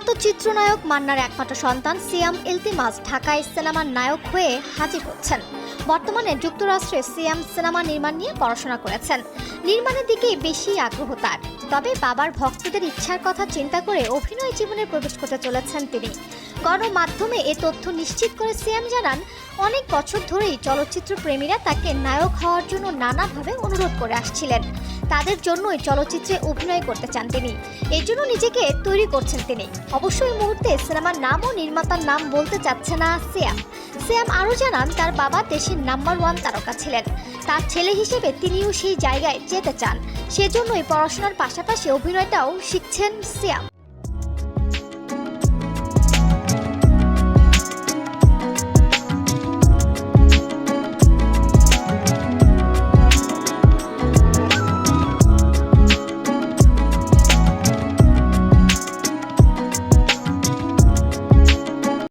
খ্যাত চিত্রনায়ক মান্নার একমাত্র সন্তান সিয়াম ইলতিমাস ঢাকায় সিনেমার নায়ক হয়ে হাজির হচ্ছেন। বর্তমানে যুক্তরাষ্ট্রে সিয়াম সিনেমা নির্মাণ নিয়ে পড়াশোনা করেছেন। নির্মাণের দিকে বেশি আগ্রহ তার। তবে বাবার ভক্তদের ইচ্ছার কথা চিন্তা করে অভিনয় জীবনে প্রবেশ করতে চলেছেন তিনি। গণমাধ্যমে এ তথ্য নিশ্চিত করে সিয়াম জানান অনেক বছর ধরেই চলচ্চিত্র প্রেমীরা তাকে নায়ক হওয়ার জন্য নানাভাবে অনুরোধ করে আসছিলেন। তাদের জন্যই চলচ্চিত্রে অভিনয় করতে চান তিনি। এই জন্য নিজেকে তৈরি করছেন তিনি। অবশ্য এই মুহূর্তে সিনেমার নাম ও নির্মাতার নাম বলতে চাচ্ছে না সিয়াম। সিয়াম আরও জানান, তার বাবা দেশের নাম্বার ওয়ান তারকা ছিলেন। তার ছেলে হিসেবে তিনিও সেই জায়গায় যেতে চান। সেজন্যই পড়াশোনার পাশাপাশি অভিনয়টাও শিখছেন সিয়াম।